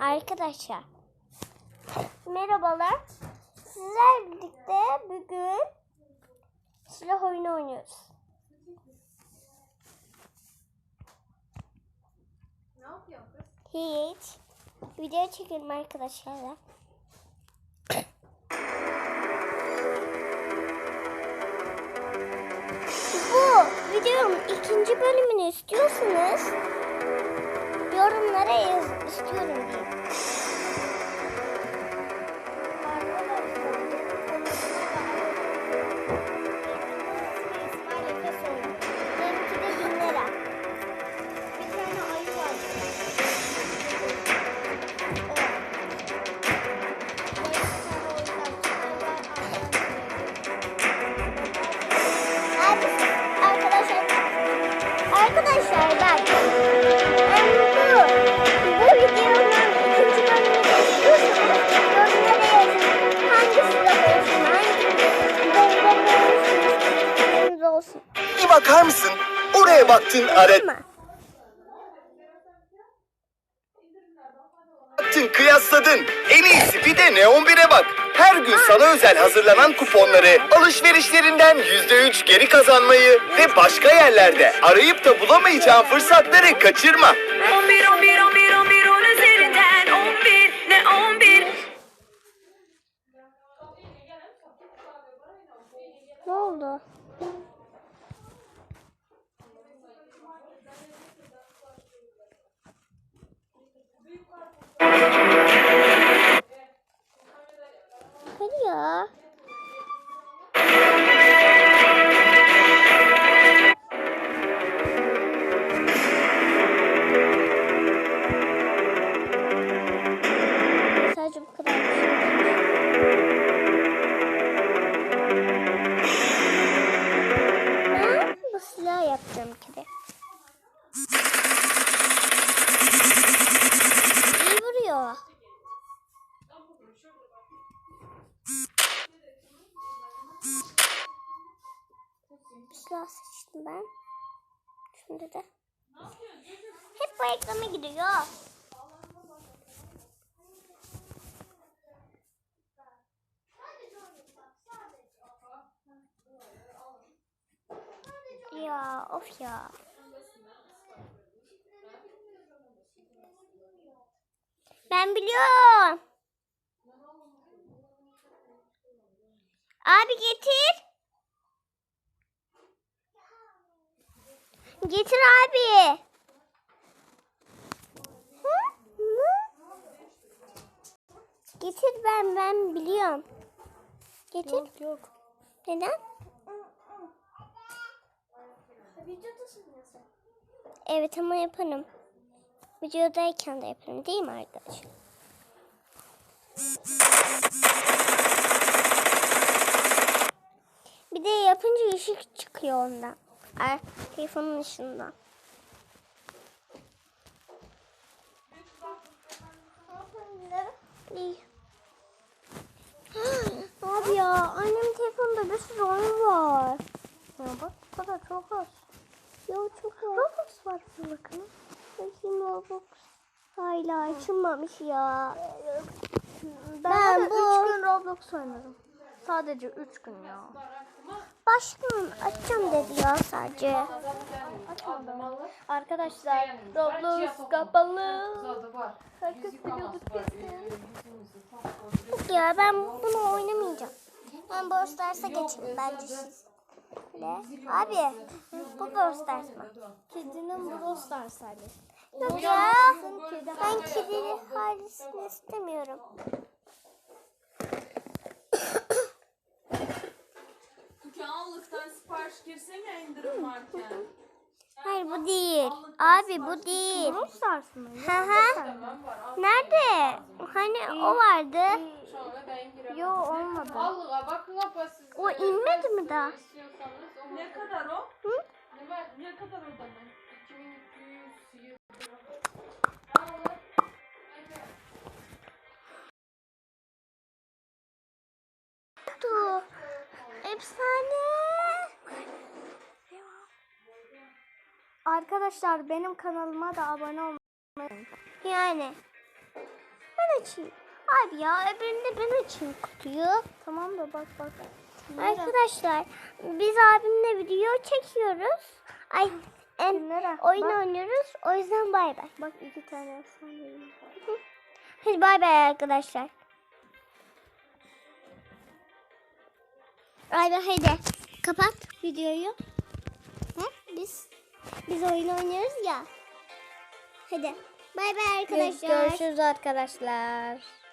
arkadaşlar. Merhabalar. Sizlerle birlikte bugün silah oyunu oynuyoruz. Ne yapıyorsun? Hiç. Video çekelim arkadaşlar. Bu videonun ikinci bölümünü istiyorsanız yorumlara yaz istiyorum. Oraya baktın ama baktın kıyasladın. En iyisi bir de Neon 1'e bak. Her gün sana özel hazırlanan kuponları, alışverişlerinden %3 geri kazanmayı ve başka yerlerde arayıp da bulamayacağın fırsatları kaçırma. 11 11 11 11 10 üzerinden 11 ne 11 ne oldu? Bir silah seçtim ben. Şimdi de. Hep bu ekrana gidiyor. Ya of ya. Ben biliyorum. Abi getir. Getir abi. Hı? Hı? Getir ben ben biliyorum. Getir. Yok yok. Neden? Evet ama yaparım. Videodayken de yaparım değil mi arkadaşlar? Bir de yapınca ışık çıkıyor ondan. Ay, telefonun ışığından. Abi ya annemin telefonunda bir sürü oyun var. Ya bak bu kadar çok az. Ya çok az. Roblox var bakın. Bakayım Roblox. Hala açılmamış ya. Ben, Ben, bu 3 gün Roblox oynadım. Sadece 3 gün ya. Başkanım açacağım dedi ya sadece. Arkadaşlar Roblox kapalı. Herkes biliyorduk biz. Ya ben bunu oynamayacağım. Ben Brawl Stars'a geçeyim bence siz. Ne? Abi bu Brawl Stars mı? Kedinin Brawl Stars hali. Yok ya. Ben kedili halisini istemiyorum. İndirim varken. Hayır bu değil. Abi bu değil. Brawl Stars mı? Hı hı. Nerede? Hani o vardı. Sonra ben girerim. Yo olmadı. Allah'a bakın siz. O inmedi mi daha? istiyorsanız. O ne kadar o? Hı? Ne, var- ne kadar o zaman? 2200 Dur. Efsane. Arkadaşlar benim kanalıma da abone olmayı Yani. ben açayım. Abi ya öbüründe ben açayım kutuyu. Tamam da bak bak. Arkadaşlar biz abimle video çekiyoruz. Ay en, oyun Bak. oynuyoruz. O yüzden bay bay. Bak iki tane efsaneyim. Hadi bay bay arkadaşlar. Bay hadi. Kapat videoyu. Hı? Biz biz oyun oynuyoruz ya. Hadi. Bay bay arkadaşlar. Görüşürüz arkadaşlar.